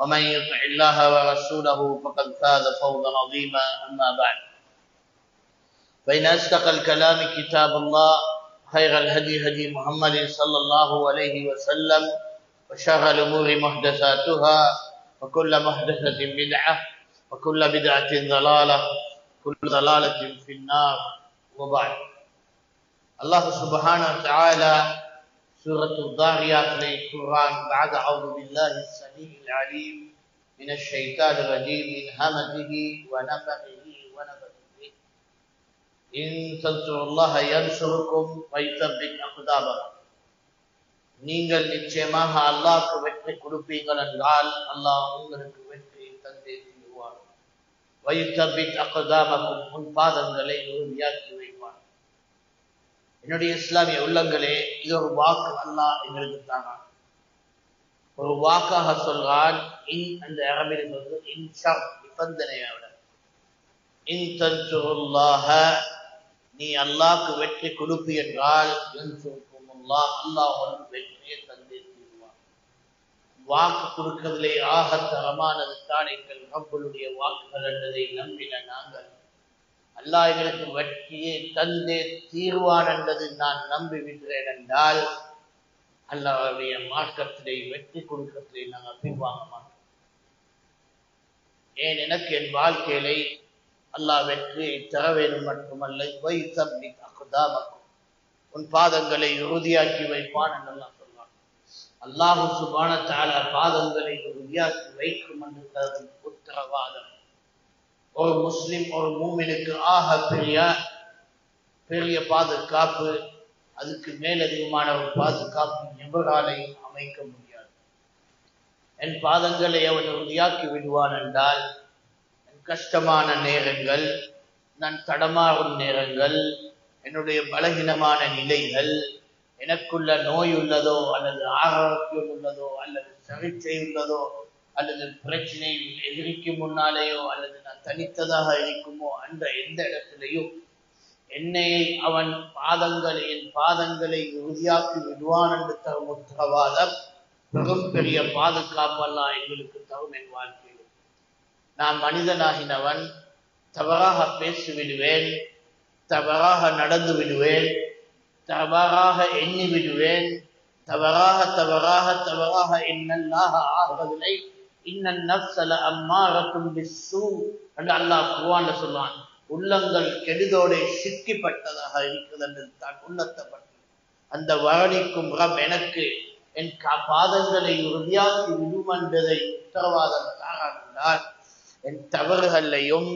ومن يطع الله ورسوله فقد فاز فوزا عظيما أما بعد. فإن أصدق الكلام كتاب الله خير الهدي هدي محمد صلى الله عليه وسلم وشر الأمور محدثاتها وكل محدثة بدعة وكل بدعة ضلالة كل ضلالة في النار وبعد. الله سبحانه وتعالى سورة الضاريات من القرآن بعد أعوذ بالله السميع العليم من الشيطان الرجيم من همزه ونفخه ونفخه إن تنصروا الله ينصركم ويثبت أقدامكم நீங்கள் நிச்சயமாக அல்லாஹ்க்கு வெற்றி கொடுப்பீங்கள் என்றால் அல்லாஹ் உங்களுக்கு வெற்றி தந்தே தீருவார் வயுத்தபித் அக்கதாமக்கும் உன் பாதங்களை உறுதியாக்கி வைப்பார் என்னுடைய இஸ்லாமிய உள்ளங்களே இது ஒரு வாக்கு அல்லாஹ் எங்களுக்கு தானா ஒரு வாக்காக சொல்றான் இன் அந்த அரபில் இன் நிபந்தனையோட இன் நீ அல்லாக்கு வெற்றி கொடுப்பு என்றால் என்சுருக்கும் அல்லாஹ் வெற்றியை தந்தே வாக்கு கொடுக்கவில்லை ஆக தரமானது தான் எங்கள் ரப்பலுடைய வாக்குகள் என்பதை நம்பின நாங்கள். அல்லாஹ் எங்களுக்கு வெற்றியை தந்தே தீர்வான் என்பது நான் நம்பி என்றால் அல்லாவுடைய மார்க்கத்திலே வெற்றி கொடுக்கத்திலே நாங்கள் பின்வாங்க மாட்டோம். ஏன் எனக்கு என் வாழ்க்கையிலே அல்லாஹ் வெற்றியை தர வேண்டும் மட்டுமல்ல வை தம்பி அக்குதாமக்கும் உன் பாதங்களை உறுதியாக்கி வைப்பான் என்றெல்லாம் சொல்வான். அல்லாஹு சுபான தால பாதங்களை உறுதியாக்கி வைக்கும் என்று உத்தரவாதம். ஒரு முஸ்லிம் ஒரு மூமினுக்கு ஆக பெரிய பெரிய பாதுகாப்பு அதுக்கு மேலதிகமான ஒரு பாதுகாப்பு எவராலை அமைக்க முடியாது. என் பாதங்களை அவன் உறுதியாக்கி விடுவான் என்றால் என் கஷ்டமான நேரங்கள் நான் தடமாறும் நேரங்கள் என்னுடைய பலகீனமான நிலைகள் எனக்குள்ள நோய் உள்ளதோ அல்லது ஆரோக்கியம் உள்ளதோ அல்லது சிகிச்சை உள்ளதோ அல்லது பிரச்சனையில் எதிரிக்கு முன்னாலேயோ அல்லது நான் தனித்ததாக இருக்குமோ அந்த எந்த இடத்திலேயோ என்னையை அவன் பாதங்களை என் பாதங்களை உறுதியாக்கி விடுவான் என்று தரும் உத்தரவாதம் பெரும் பெரிய பாதுகாப்பெல்லாம் எங்களுக்கு தரும் என் வாழ்க்கையில். நான் மனிதனாகினவன் தவறாக பேசி விடுவேன் தவறாக நடந்து விடுவேன் தவறாக எண்ணி விடுவேன் தவறாக தவறாக தவறாக என்னல்லாக ஆகுவதில்லை இன்னன் நப்சல அம்மாரத்தும் பிஸ்ஸூ. என்று அல்லாஹ் குர்ஆன்ல சொல்லுவான் உள்ளங்கள் கெடுதோடு சிக்கிப்பட்டதாக இருக்கிறது என்று தான் உள்ளத்தப்பட்டது அந்த வரணிக்கும் ரப் எனக்கு என் பாதங்களை உறுதியாக்கி விடும் என்பதை உத்தரவாதம் தாராண்டார் என் தவறுகளையும்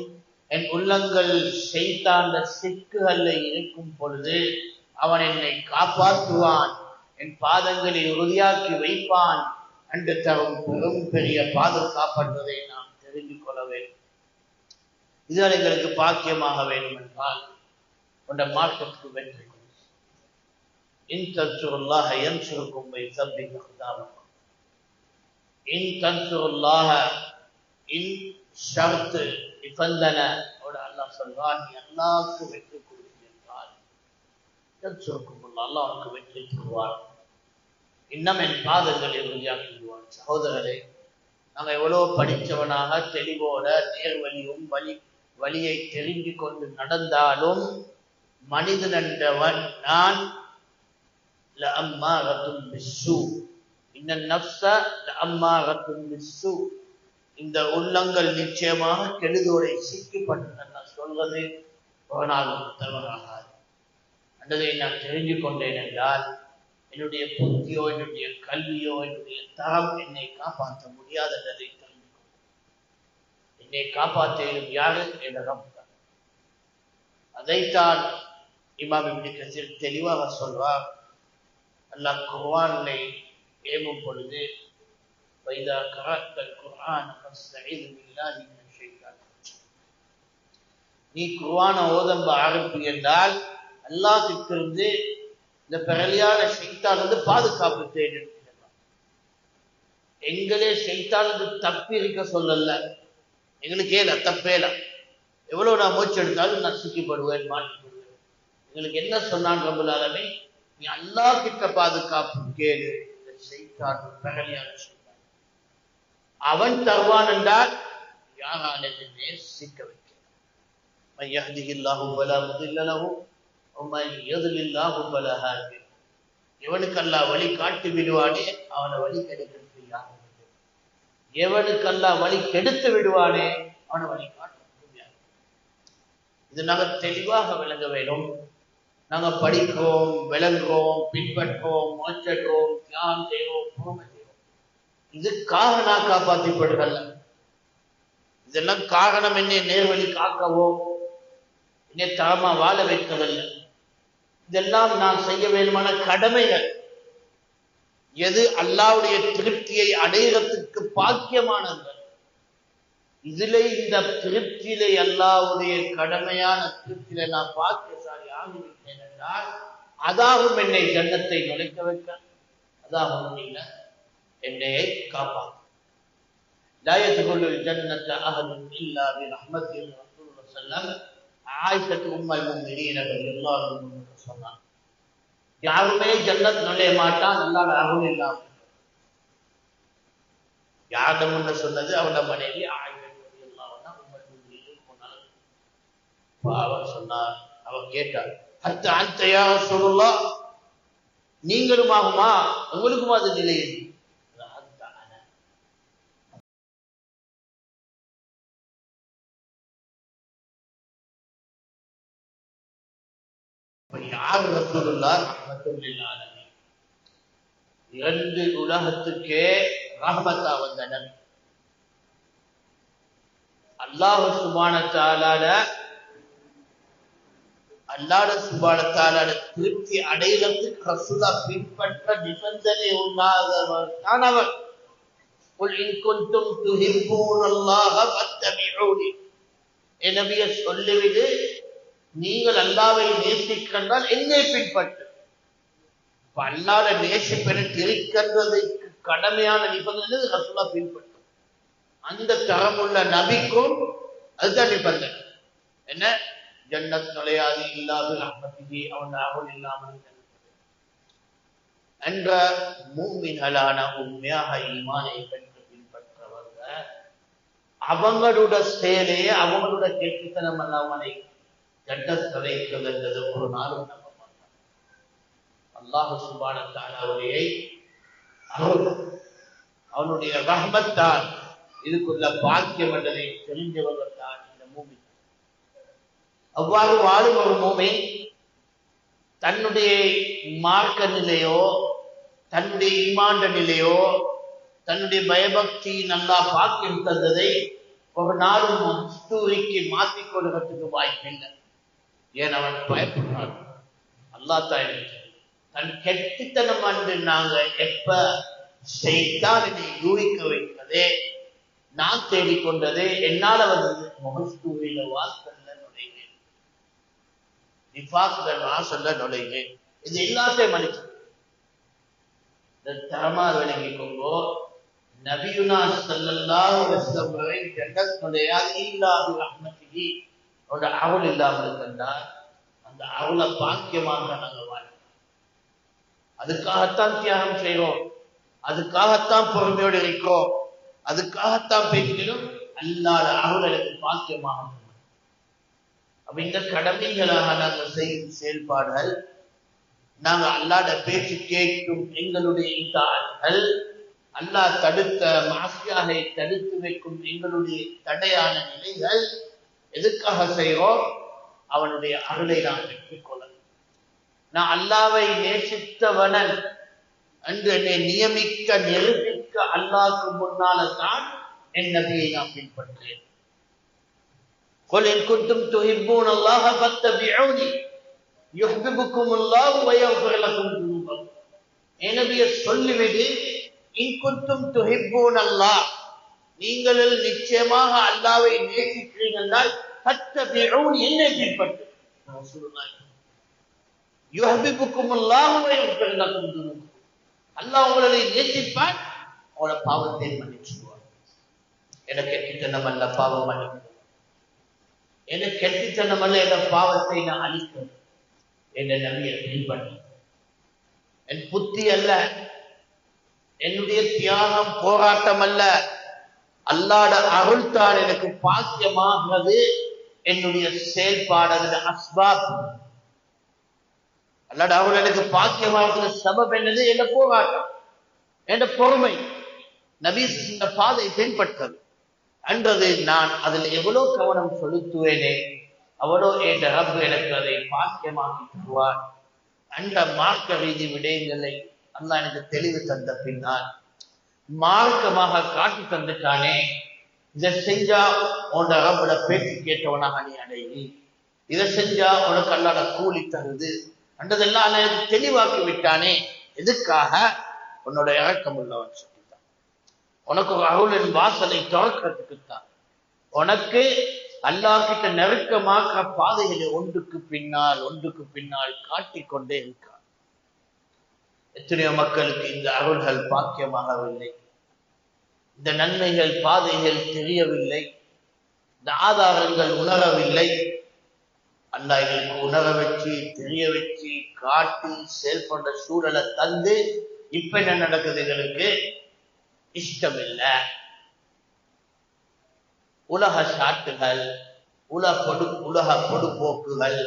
என் உள்ளங்கள் செய்தாண்ட சிக்குகளை இருக்கும் பொழுது அவன் என்னை காப்பாற்றுவான். என் பாதங்களை உறுதியாக்கி வைப்பான். என்று தரும் பெரும் பெரிய பாதுகாப்பற்றதை நாம் தெரிந்து கொள்ள வேண்டும். இதுவரை எங்களுக்கு பாக்கியமாக வேண்டும் என்றால் கொண்ட மாற்றத்துக்கு வெற்றி இன் தன்சுருல்லாக என் சுருக்கும் வை சப்பி இன் தன்சுருல்லாக இன் ஷர்த்து நிபந்தனை அல்லாஹ் சொல்றான் நீ அல்லாவுக்கு வெற்றி கொடுத்து என்றால் சுருக்கும் அல்லா அவனுக்கு வெற்றி தருவார் இன்னும் என் பாதங்களை உறுதியாக்கி விடுவான் சகோதரரே நாங்க எவ்வளவு படித்தவனாக தெளிவோட நேர்வழியும் வழி வழியை தெரிந்து கொண்டு நடந்தாலும் மனிதன் என்றவன் நான் இன்ன நப்ச அம்மாரத்தும் இந்த உள்ளங்கள் நிச்சயமாக கெடுதோடை சிக்கப்பட்டு நான் சொல்வது ஒரு தவறாகாது. அன்றதை நான் தெரிஞ்சு கொண்டேன் என்றால் என்னுடைய புத்தியோ என்னுடைய கல்வியோ என்னுடைய தரம் என்னை காப்பாற்ற முடியாத தெரிந்து என்னை காப்பாற்றியும் யாரு என்ற அதைத்தான் இமாம் இப்னு கசீர் தெளிவாக சொல்வார் அல்லாஹ் குர்ஆனை ஏவும் பொழுது வைதா கராத்தல் குர்ஆன் நீ குர்வானை ஓதம்ப ஆரம்பி என்றால் அல்லாஹ் கிட்டிருந்து இந்த பிறலியான செய்தான் வந்து பாதுகாப்பு தேடி எங்களே செய்தான் தப்பி இருக்க சொல்லல. எங்களுக்கு ஏல தப்பேல. எவ்வளவு நான் மூச்சு எடுத்தாலும் நான் சிக்கிப்படுவேன் மாட்டிக்கொள்வேன் எங்களுக்கு என்ன சொன்னான் ரபுலாலுமே நீ அல்லா கிட்ட பாதுகாப்பு கேளு. இந்த செய்தான் பகலியான செய்தான் அவன் தருவான் என்றால் யாராலே சிக்க வைக்கிறான் மையாதிகில்லாஹும் வலா முதல்லவும் எவனுக்கல்லா வழி காட்டி விடுவானே அவனை வழி கெடுக்கிறது யாரும் எவனுக்கல்லா வழி கெடுத்து விடுவானே அவனை வழி காட்டும் யாரும் இது நாங்க தெளிவாக விளங்க வேண்டும். நாங்க படிக்கிறோம் விளங்குறோம் பின்பற்றோம் மோச்சிடுறோம் தியானம் செய்வோம் பூமை செய்வோம் இதுக்காக நான் காப்பாற்றிப்படுறல்ல இதெல்லாம் காரணம் என்ன நேர்வழி காக்கவோ என்னை தரமா வாழ வைக்கவில்லை இதெல்லாம் நான் செய்ய வேண்டுமான கடமைகள் எது அல்லாவுடைய திருப்தியை அடைகிறதுக்கு பாக்கியமானது இதுல இந்த திருப்தியிலே அல்லாவுடைய கடமையான திருப்தியில நான் பாக்கியசாலி ஆகிவிட்டேன் என்றால் அதாகும் என்னை ஜன்னத்தை நுழைக்க வைக்க அதாகும் இல்லை என்னையை காப்பாற்ற لا يدخل الجنة أهل إلا برحمة الرسول صلى الله عليه وسلم عائشة أم المؤمنين رضي الله عنها சொன்னான் யாருமே ஜன்னத் நுழைய மாட்டான் அல்லாஹ் அருள் இல்லாம யாரிடம் முன்ன சொன்னது அவன மனைவி ஆயிஷா அவர் சொன்னார் அவர் கேட்டார் அத்த அத்தையா சொல்லலாம் நீங்களும் ஆகுமா உங்களுக்கும் அது நிலை யார் ரசூலுல்லாஹ் ரஹ்மத்துல் லில் ஆலமீன் இரண்டு உலகத்துக்கே ரஹ்மத்தா வந்த நபி அல்லாஹ் சுபான தாலால அல்லாட சுபான தாலால திருப்தி அடைகிறதுக்கு ரசூலா பின்பற்ற நிபந்தனை உண்டாதவர் தான் அவர் قل إن كنتم تحبون الله فاتبعوني என் நபியை சொல்லிவிடு நீங்கள் அல்லாவை நேசிக்கின்றால் என்னை பின்பற்று. அல்லாத நேசிப்பெனக்கு இருக்கின்றதுக்கு கடமையான நிபந்தனை ரசூலா பின்பற்றும். அந்த தரமுள்ள நபிக்கும் அதுதான் நிபந்தனை. என்ன? ஜன்னத் நுழையாது இல்லாத ரஹ்மத்திகி அவன் அருள் இல்லாமல் என்ற மூமின்களான உண்மையாக ஈமானை பெற்று பின்பற்றவங்க அவங்களோட செயலே அவங்களோட கேட்டுத்தனம் அவனை கண்ட நுழைக்கிறது என்றது ஒரு நாளும் நம்ப மாட்டான் அல்லாஹு சுபான தாலாவுடைய அவனுடைய ரஹ்மத்தான் இதுக்குள்ள பாக்கியம் என்றதை தெரிஞ்சவர்கள் தான் இந்த மூமி அவ்வாறு வாழும் ஒரு மூமி தன்னுடைய மார்க்க நிலையோ தன்னுடைய ஈமாண்ட நிலையோ தன்னுடைய பயபக்தி நல்லா பாக்கியம் தந்ததை ஒரு நாளும் மஸ்தூரிக்கு மாற்றிக் கொள்வதற்கு வாய்ப்பில்லை. ஏன் அவன் பயப்படுறான்? அல்லா தான் தன் கெட்டித்தனம் அன்று நாங்க எப்ப செய்தான் யூகிக்க வைத்ததே நான் தேடிக்கொண்டதே என்னால வந்தது முகஸ்தூரில வாசல்ல நுழைவேன் நிஃபாக்கள் வாசல்ல நுழைவேன் இது எல்லாத்தையும் மன்னிச்சு. தரமா விளங்கிக் கொண்டோ நபியுனா ஸல்லல்லாஹு அலைஹி வஸல்லம் வரை ஜன்னத் நுழையாது இல்லாது ரஹ்மத்திஹி அவனோட அருள் இல்லாமல் இருக்கின்றார் அந்த அருளை பாக்கியமாக நாங்கள் வாழ்க்கை அதுக்காகத்தான் தியாகம் செய்கிறோம் அதுக்காகத்தான் பொறுமையோடு இருக்கிறோம். அதுக்காகத்தான் பேசிக்கணும். அல்லாத அருள் எனக்கு பாக்கியமாக அப்ப இந்த கடமைகளாக நாங்கள் செய்யும் செயல்பாடுகள் நாங்கள் அல்லாத பேச்சு கேட்கும் எங்களுடைய இந்த ஆட்கள் அல்லாஹ் தடுத்த மாசியாக தடுத்து வைக்கும் எங்களுடைய தடையான நிலைகள் எதுக்காக செய்கிறோம் அவனுடைய அருளை நாம் பெற்றுக்கொள்ள நான் அல்லாவை நேசித்தவனன் என்று என்னை நியமிக்க நிரூபிக்க அல்லாஹ்க்கு முன்னால தான் என் நபியை நான் பின்பற்றேன் قل إن كنتم تحبون الله فاتبعوني يحببكم الله ويغفر لكم ذنوبكم என் நபியை சொல்லிவிடு இன் குந்தும் துஹிப்பூன் அல்லாஹ் நீங்கள் நிச்சயமாக அல்லாவை நேசிக்கிறீர்கள் பிறவும் என்னை பின்பற்று யுஹபிப்புக்கும் அல்லாஹுவை அல்லாஹ் அல்லாஹ் உங்களை நேசிப்பான் உங்களோட பாவத்தை மன்னிச்சுடுவான். எனக்கு கெட்டித்தனம் அல்ல பாவம் மன்னிக்கும் எனக்கு கெட்டித்தனம் அல்ல என் பாவத்தை நான் அழிக்கும். என்ன நம்பியை பின்பற்ற. என் புத்தி அல்ல. என்னுடைய தியாகம் போராட்டம் அல்ல. அல்லாட அருள் தான் எனக்கு பாக்கியமாகிறது என்னுடைய செயல்பாடு அஸ்பாப். அல்லாட அருள் எனக்கு பாக்கியமாகிற சபப் என்னது? என்ன போராட்டம்? என்ற பொறுமை? நபீஸ் இந்த பாதை பின்பற்றது. அன்றது நான் அதில் எவ்வளவு கவனம் செலுத்துவேனே அவ்வளோ என்ற ரப்பு எனக்கு அதை பாக்கியமாக்கி தருவார். அந்த மார்க்க ரீதி விடயங்களை அல்லா எனக்கு தெளிவு தந்த பின்னால் மார்க்கமாக காட்டி தந்துட்டானே. இதை செஞ்சா உன்னோட ரப்பட பேச்சு கேட்டவனாக நீ அடைவி இதை செஞ்சா உனக்கு அல்லாட கூலி தருது. அன்றதெல்லாம் அல்ல எனக்கு தெளிவாக்கி விட்டானே. எதுக்காக? உன்னோட இறக்கம் உள்ளவன் சொல்லித்தான் உனக்கு ஒரு அருளின் வாசலை திறக்கிறதுக்கு தான். உனக்கு அல்லாஹ் கிட்ட நெருக்கமாக்குற பாதைகளை ஒன்றுக்கு பின்னால் ஒன்றுக்கு பின்னால் காட்டிக்கொண்டே இருக்கான். எத்தனையோ மக்களுக்கு இந்த அருள்கள் பாக்கியமாகவில்லை. இந்த நன்மைகள் பாதைகள் தெரியவில்லை. இந்த ஆதாரங்கள் உணரவில்லை. அல்லாஹ் எங்களுக்கு உணர வச்சு தெரிய வச்சு காட்டி செயல்படுற சூழலை தந்து இப்ப என்ன நடக்குது எங்களுக்கு? இஷ்டம் உலக சாட்டுகள் உலக பொடு உலக பொடுபோக்குகள்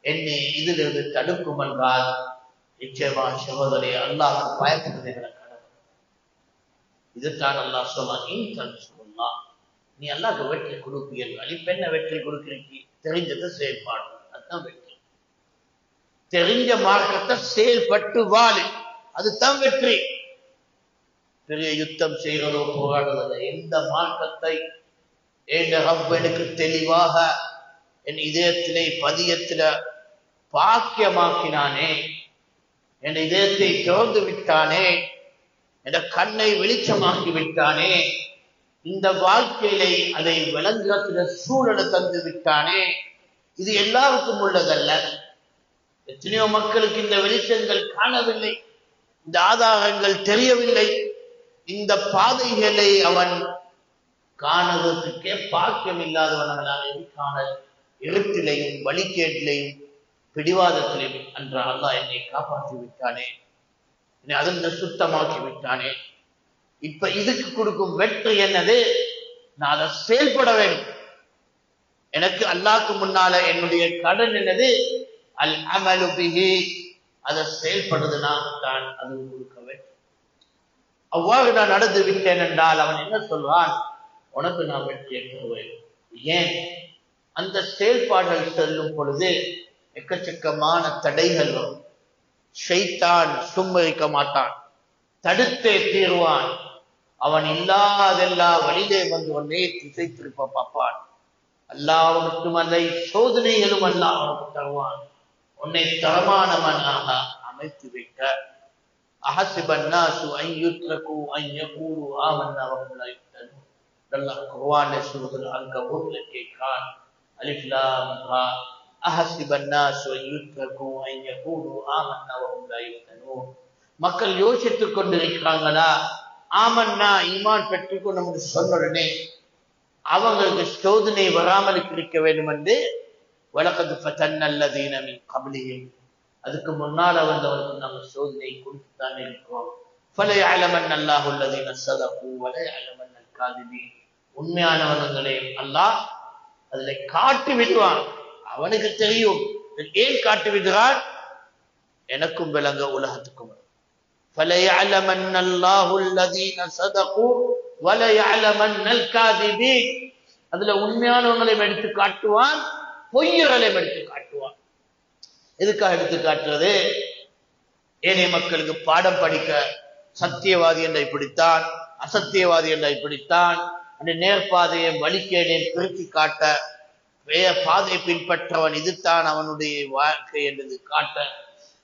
என்னை இதிலிருந்து தடுக்கும் என்றால் நிச்சயமா சகோதரி அல்லாஹ் பயப்படுகிற கடவுள். இதுதான் அல்லாஹ் சொன்னான் இன்கன் சொல்லலாம் நீ அல்லாஹ்க்கு வெற்றி கொடுப்பீர்கள் இப்ப என்ன வெற்றி கொடுக்கிறீங்க தெரிஞ்சதை செயல்பாடு. அதுதான் வெற்றி. தெரிஞ்ச மார்க்கத்தை செயல்பட்டு வாழு. அதுதான் வெற்றி. பெரிய யுத்தம் செய்கிறதோ போராடுவதில்லை எந்த மார்க்கத்தை என் ரப் எனக்கு தெளிவாக என் இதயத்திலே பதியத்தில பாக்கியமாக்கினானே என் இதயத்தை திறந்து விட்டானே என் கண்ணை வெளிச்சமாக்கி விட்டானே இந்த வாழ்க்கையிலே அதை விளங்குகிற சூழலை தந்து விட்டானே இது எல்லாருக்கும் உள்ளதல்ல. எத்தனையோ மக்களுக்கு இந்த வெளிச்சங்கள் காணவில்லை இந்த ஆதாரங்கள் தெரியவில்லை. இந்த பாதைகளை அவன் காணுவதற்கே பாக்கியம் இல்லாதவனாக காண இருட்டிலையும் வழிகேட்டிலையும் பிடிவாதத்திலும் அன்றால் அல்லாஹ் என்னை காப்பாற்றி விட்டானே என்னை அதில் சுத்தமாக்கி விட்டானே இப்ப இதுக்கு கொடுக்கும் வெற்றி என்னது? நான் அதை செயல்பட வேண்டும். எனக்கு அல்லாக்கு முன்னால என்னுடைய கடன் என்னது? அல் அமலு பிஹி. அதை செயல்படுறதுனா தான் அது கொடுக்க வேண்டும் அவ்வாறு நான் நடந்து விட்டேன் என்றால் அவன் என்ன சொல்வான்? உனக்கு நான் வெற்றியை தருவேன் ஏன்? அந்த செயல்பாடுகள் செல்லும் பொழுது எக்கச்சக்கமான தடைகள் வரும் ஷைத்தான் சும்மரிக்க மாட்டான். தடுத்தே தீர்வான். அவன் இல்லாதெல்லா வழியிலே வந்து ஒன்னே திசை திருப்ப பார்ப்பான் அல்லாஹ் மட்டுமல்ல சோதனைகளும் அல்லாஹ் அவனுக்கு தருவான். உன்னை தரமானவனாக அமைத்து வைக்க அஹசிபன்னாசு அன் யுத்ரகு அன் யகூலு ஆமன்னா வஹும் லா யுஃப்தனூன் அல்லாஹ் குர்ஆன்ல சூரத்துல் அன்கபூத்ல கேட்கிறான். அலிஃப் லாம் ஹா அஹசிபன்னாசு அன் யகூலு ஆமன்னா வஹும் லா யுஃப்தனூன் மக்கள் யோசித்துக் கொண்டிருக்கிறாங்களா ஆமன்னா ஈமான் பெற்றுக்கொண்டு நமக்கு சொன்ன உடனே அவங்களுக்கு சோதனை வராமல் இருக்க வேண்டும் என்று வழக்கத்து பத்தன்னல்லதீன மின் அதுக்கு முன்னால வந்தவருக்கு நம்ம சோதனை கொடுத்துத்தான் இருக்கிறோம். பல அலமன் அல்லாஹ் உள்ளதீன சதப்பு வல அலமன் காதிபி உண்மையானவர்களை அல்லாஹ் அதுல காட்டி விடுவான். அவனுக்கு தெரியும் ஏன் காட்டி விடுறான் எனக்கும் விளங்க உலகத்துக்கும் فَلَيَعْلَمَنَّ اللَّهُ الَّذِينَ صَدَقُوا وَلَيَعْلَمَنَّ الْكَاذِبِينَ அதுல உண்மையானவங்களையும் எடுத்து காட்டுவான் பொய்யர்களையும் எடுத்து காட்டுவான் எதுக்காக எடுத்து காட்டுறது ஏனைய மக்களுக்கு பாடம் படிக்க சத்தியவாதி என்றை பிடித்தான் அசத்தியவாதி என்றை பிடித்தான் அந்த நேர்பாதையை வழிகேடை பிரித்து காட்ட வேற பாதை பின்பற்றவன் இதுதான் அவனுடைய வாழ்க்கை என்றது காட்ட.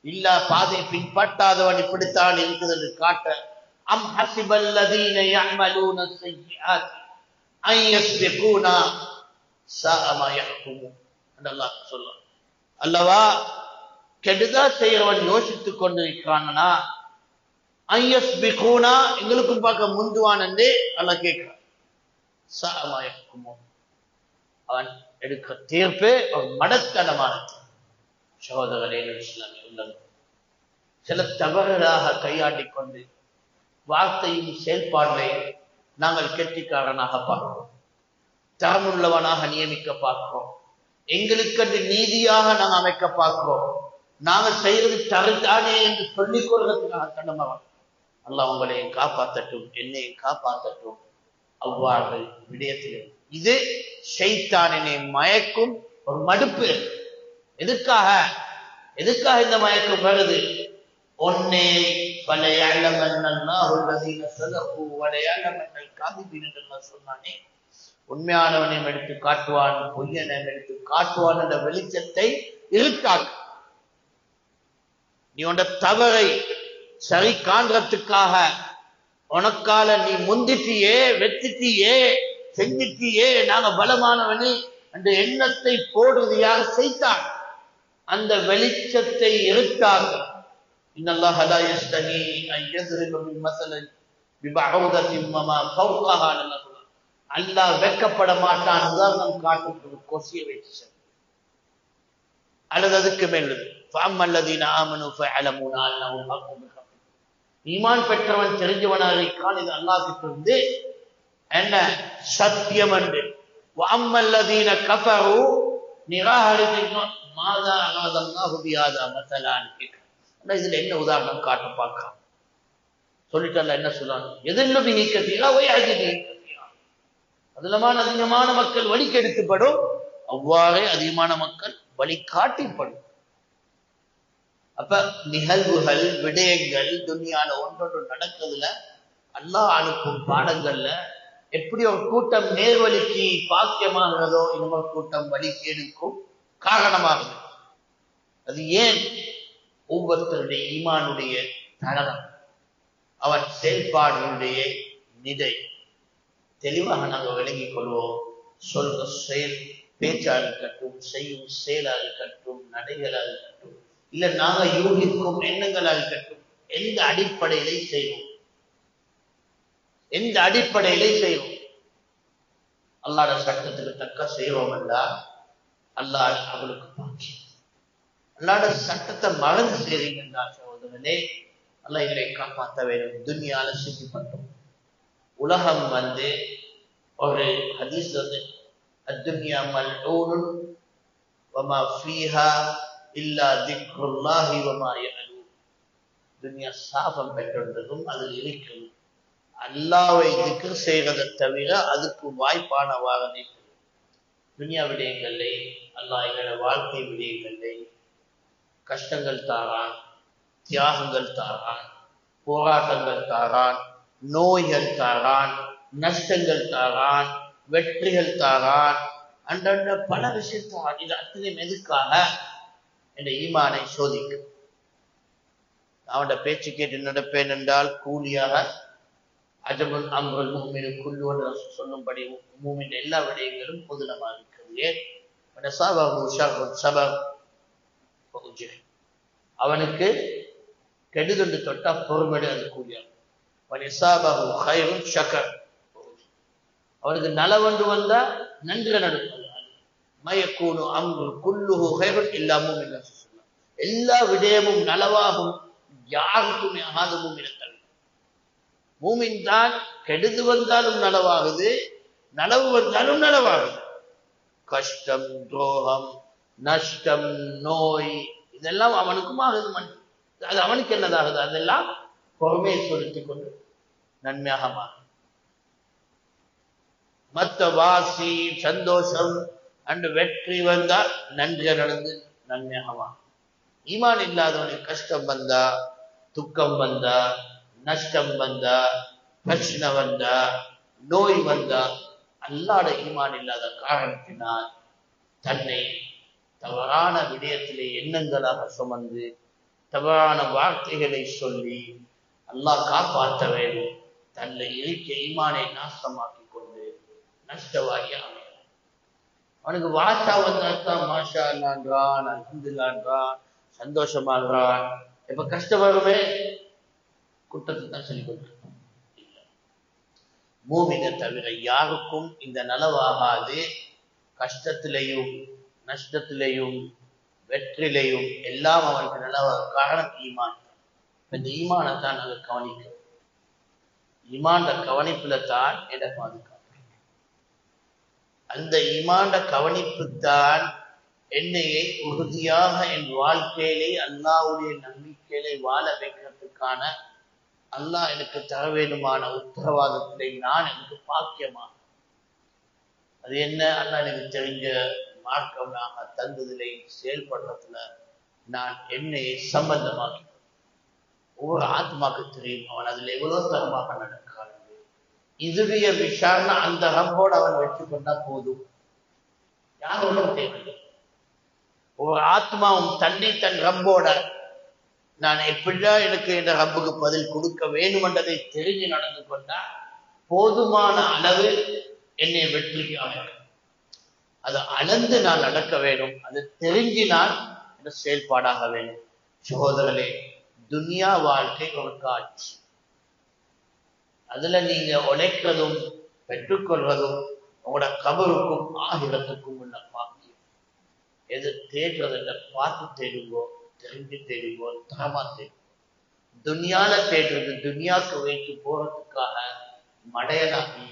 இல்லா பாதை பின்பற்றாதவன் இப்படித்தான் இருக்குது என்று காட்ட. அம் ஹசிபல்லதீன யஅமலூன ஸய்யிஆத் அன் யஸ்பிகூனா ஸாஅ மா அல்லாஹ் சொல்றான் அல்லவா கெடுதா செய்யறவன் யோசித்துக் கொண்டிருக்கிறான்னா ஐயஸ்பிகூனா எங்களுக்கும் பார்க்க முந்துவான் என்று அல்ல கேட்கிறான். ஸாஅ அவன் எடுக்க தீர்ப்பு ஒரு மடத்தனமானது. சகோதரர்களே இஸ்லாமிய உள்ளது சில தவறுகளாக கையாண்டி கொண்டு வார்த்தையும் செயல்பாட்டை நாங்கள் கெட்டிக்காரனாக பார்க்கிறோம். தரமுள்ளவனாக நியமிக்க பார்க்கிறோம். எங்களுக்கென்று நீதியாக நாங்கள் அமைக்க பார்க்கிறோம். நாங்கள் செய்யறது தருதானே என்று சொல்லிக் கொள்வதற்காக கடமவன் அல்ல உங்களையும் காப்பாற்றட்டும் என்னையும் காப்பாற்றட்டும். அவ்வாறு விடயத்திலிருந்து இது ஷைத்தானினை மயக்கும் ஒரு மடுப்பு. எதுக்காக? எதுக்காக இந்த மயக்கம் வருது ஒன்னே சொன்னானே. உண்மையானவனையும் எடுத்து காட்டுவான் பொய்யனையும் எடுத்து காட்டுவான் என்ற வெளிச்சத்தை இருக்காக்கு நீ உண்ட தவறை சரி காண்றதுக்காக உனக்கால நீ முந்திட்டியே வெத்திட்டியே செஞ்சிக்கு ஏ நாங்க பலமானவனே அந்த எண்ணத்தை போடுவது யார் செய்தான். அந்த வெளிச்சத்தை இருக்காங்க இன்னல்லாஹ் லா அல்லாஹ் வெக்கப்பட மாட்டான் உதாரணம் காட்டுக்கு கொசிய வச்சு அல்லது அதுக்கு மேல் فَأَمَّا آمَنُوا فَيَعْلَمُونَ أَنَّهُ ஈமான் பெற்றவன் தெரிஞ்சவனாக இருக்கான் இது அல்லாஹ்கிட்ட இருந்து என்ன? சத்தியம் என்று. அம்மல்லதீன கபரு நிராகரித்து மாதா அல்லாஹ் பியாதா மத்தலான்னு கேட்க இதுல என்ன உதாரணம் காட்ட பார்க்கலாம். சொல்லிட்டால என்ன சொல்றாங்க? எதில் நீக்கத்தீங்களா ஒய் வை அஜிபி அதிலமான அதிகமான மக்கள் வழி கெடுத்துப்படும். அவ்வாறே அதிகமான மக்கள் வழி காட்டிப்படும். அப்ப நிகழ்வுகள் விடயங்கள் துனியால ஒன்றொன்று நடக்கிறதுல அல்லாஹ் அனுப்பும் பாடங்கள்ல எப்படி ஒரு கூட்டம் நேர்வழிக்கு பாக்கியமாகிறதோ இன்னொரு கூட்டம் வழிகேடுக்கும் காரணமாகுது அது ஏன்? ஒவ்வொருத்தருடைய ஈமானுடைய தரகம் அவன் செயல்பாடுகளுடைய நிதை. தெளிவாக நாங்கள் விளங்கிக் கொள்வோம். சொல்ற செயல் பேச்சாக இருக்கட்டும் செய்யும் செயலாக இருக்கட்டும் நடைகளாக இருக்கட்டும் இல்ல நாங்க யூகிக்கும் எண்ணங்களாக இருக்கட்டும் எந்த அடிப்படையிலே செய்வோம்? எந்த அடிப்படையிலே செய்வோம்? அல்லாட சட்டத்துக்கு தக்க செய்வோம் என்றால் அல்லாஹ் அவளுக்கு பாக்கி. அல்லாட சட்டத்தை மறந்து செய்றீங்க என்றால் சகோதரனே. அல்ல இவரை காப்பாற்ற வேண்டும். துன்யால பண்றோம். உலகம் வந்து ஒரு ஹதீஸ் வந்து அத்துன்யா மல்ஊனுன் வமா ஃபீஹா இல்லா திக்ருல்லாஹி வமா யஅலூ துன்யா சாபம் பெற்றிருந்ததும் அதில் இருக்கிறது. அல்லாவை திக்ர் செய்வதை தவிர அதுக்கு வாய்ப்பான நிற்கிறது துனியா விடயங்களை அல்லாஹ் எங்களோட வாழ்க்கை விடயங்களை கஷ்டங்கள் தாரான் தியாகங்கள் தாரான் போராட்டங்கள் தாரான் நோய்கள் தாரான் நஷ்டங்கள் தாரான் வெற்றிகள் தாரான் அன்றன்ற பல விஷயத்தார் இது அத்தனையும் எதுக்காக என்ற ஈமானை சோதிக்கும். அவனோட பேச்சு கேட்டு நடப்பேன் என்றால் கூலியாக அஜபுல் அம்ருல் மூமினு குல்லு சொல்லும்படி மூமின் எல்லா விடயங்களும் பொதுனமாக இருக்கிறது ஏன்? அவனுக்கு கெடுதொண்டு தொட்டா பொறுமடு அது கூலியாகும் அவனுக்கு நலவண்டு வந்தா நன்கு நடக்கும். மயக்கூனு அம்பு குல்லுஹு ஹைருன் எல்லாமும் எல்லா விடயமும் நலவாகும். யாருக்குமே ஆதமும் இல்லை. மூமின் தான் கெடுது வந்தாலும் நலவாகுது நலவு வந்தாலும் நலவாகுது. கஷ்டம் துரோகம் நஷ்டம் நோய் இதெல்லாம் அவனுக்கும் ஆகுது மண். அது அவனுக்கு என்னதாகுது? அதெல்லாம் பொறுமையை செலுத்திக் கொண்டு நன்மையாக மாறும். மத்த வாசி சந்தோஷம் அன்று வெற்றி வந்தா நன்றியா நடந்து நன்மையாக மாறும். ஈமான் இல்லாதவனுக்கு கஷ்டம் வந்தா துக்கம் வந்தா நஷ்டம் வந்தா பிரச்சனை வந்தா நோய் வந்தா அல்லாட ஈமான் இல்லாத காரணத்தினால் தன்னை தவறான விடயத்திலே எண்ணங்களாக சுமந்து தவறான வார்த்தைகளை சொல்லி அல்லாஹ் காப்பாற்ற வேண்டும் தன்னை இருக்க ஈமானை நாசமாக்கி கொண்டு நஷ்டவாகி அமையும் அவனுக்கு வாஷா வந்தாத்தான் மாஷா அல்லான்றான் அல்ஹம்துல்லான்றான் சந்தோஷமாகறான் இப்ப கஷ்டம் வருமே? குற்றத்தை தான் சொல்லிக் கொண்டிருக்கோம் மூமினை தவிர யாருக்கும் இந்த நலவாகாது. கஷ்டத்திலையும் நஷ்டத்திலையும் வெற்றிலையும் எல்லாம் அவனுக்கு நலவ காரணம் ஈமான். இந்த ஈமானை தான் நாங்கள் கவனிக்கிறோம். ஈமாண்ட கவனிப்புல தான் எதை பாதுகாப்பு அந்த ஈமாண்ட கவனிப்பு தான் என்னையை உறுதியாக என் வாழ்க்கையிலே அல்லாவுடைய நம்பிக்கையிலே வாழ வைக்கிறதுக்கான அல்லாஹ் எனக்கு தர வேண்டுமான உத்தரவாதத்தை நான் எனக்கு பாக்கியமா அது என்ன? அல்லாஹ் எனக்கு தெரிஞ்ச மார்க்கம் நாங்க தந்ததிலே செயல்படுறதுல நான் என்னையை சம்பந்தமாக்கி. ஒவ்வொரு ஆத்மாக்கு தெரியும். அவன் அதுல எவ்வளவு தரமாக நடக்கிறான் இதுடைய விசாரணை அந்த ரம்போடு அவன் வெற்றி கொண்டா போதும் யாரோடும் தேவையில்லை. ஒரு ஆத்மாவும் தன்னை தன் ரம்போட நான் எப்படிதான் எனக்கு இந்த ரப்புக்கு பதில் கொடுக்க வேண்டும் என்றதை தெரிஞ்சு நடந்து கொண்டா போதுமான அளவு என்னை வெற்றிக்கு அமைக்கும் அதை அளந்து நான் நடக்க வேண்டும். அது தெரிஞ்சு நான் செயல்பாடாக வேண்டும். சகோதரர்களே துனியா வாழ்க்கை ஒரு காட்சி. அதுல நீங்க உழைக்கிறதும் பெற்றுக்கொள்வதும் உங்களோட கபருக்கும் ஆகிரத்துக்கும் உள்ள பாக்கியம். எது தேடுறதில்ல பார்த்து தேடுவோம் தெரிஞ்சு தேடுங்கோ தரமா துனியால தேடுறது துனியாக்கு வைத்து போறதுக்காக மடையனாகி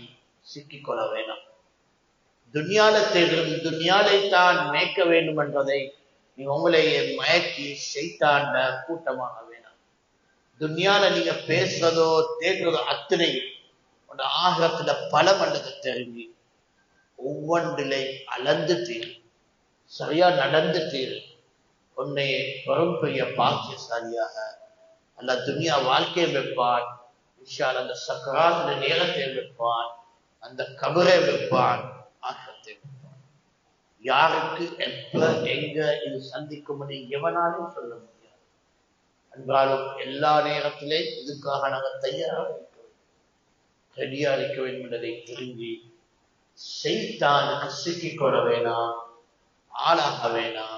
சிக்கிக்கொள்ள வேணாம் துனியால தேடுறது துனியாலை தான் மேய்க்க வேண்டும் என்றதை நீ உங்களையே மயக்கி செய்தாண்ட கூட்டமாக வேணாம். துனியால நீங்க பேசுறதோ தேடுறதோ அத்தனை உன் ஆகத்துல பல மண்டத்தை தெரிஞ்சு ஒவ்வொன்றிலை அளந்து தீர் சரியா நடந்து தீரும் உன்னை பெரிய பாக்கியசாலியாக அல்ல துனியா வாழ்க்கையை வைப்பான். விஷால் அந்த சக்கராந்த நேரத்தை வைப்பான். அந்த கபரை வைப்பான். ஆக்கத்தை வைப்பான். யாருக்கு எப்ப எங்க இது சந்திக்கும்னு எவனாலும் சொல்ல முடியாது. என்றாலும் எல்லா நேரத்திலே இதுக்காக நாங்கள் தயாராக இருக்க வேண்டும். ரெடியா இருக்க வேண்டும் என்பதை திரும்பி செய்தானுக்கு சிக்கிக்கொள்ள வேணாம் ஆளாக வேணாம்.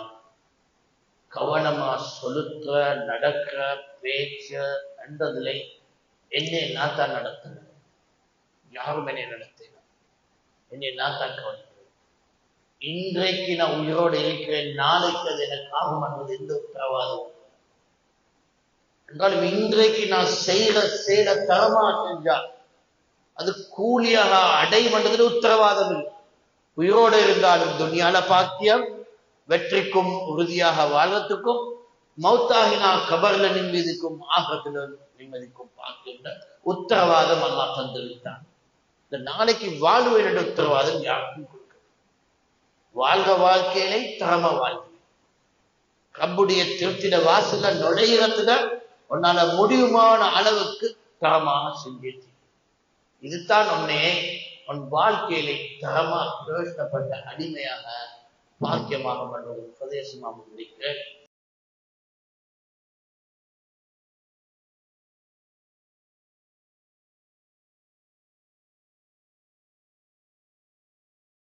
கவனமா சொலுக்க நடக்க பேச்ச என்றதில்லை என்னை நான் தான் நடத்தினேன் யாரும் என்னை நடத்தின என்னை நான் தான் கவனிக்கிறேன் இன்றைக்கு நான் உயிரோடு இருக்கிறேன். நாளைக்கு அது எனக்கு ஆகும் என்பது எந்த உத்தரவாதம் என்றாலும் இன்றைக்கு நான் செய்யற செயல தரமா செஞ்சா அது கூலியாக அடைமன்றதுல உத்தரவாதம் இல்லை. உயிரோடு இருந்தாலும் துணியால பாக்கியம் வெற்றிக்கும் உறுதியாக வாழ்றதுக்கும் மௌத்தாகினா கபர்ல நிம்மதிக்கும் ஆகத்துல நிம்மதிக்கும் பார்க்கின்ற உத்தரவாதம் அல்லாஹ் தந்திருக்கிறான். இந்த நாளைக்கு வாழ்வு என்ற உத்தரவாதம் யாருக்கும் கொடுக்க வாழ்க வாழ்க்கையிலே தரம வாழ்க்கை. ரப்புடைய திருத்திட வாசல நுழையிறதுல உன்னால முடிவுமான அளவுக்கு தரமாக செஞ்சிருச்சு இதுதான் உன்னை உன் வாழ்க்கையிலே தரமா பிரயோஜனப்பட்ட அடிமையாக பாக்கியமாக பண்ணுவது உபதேசமாக முடிக்க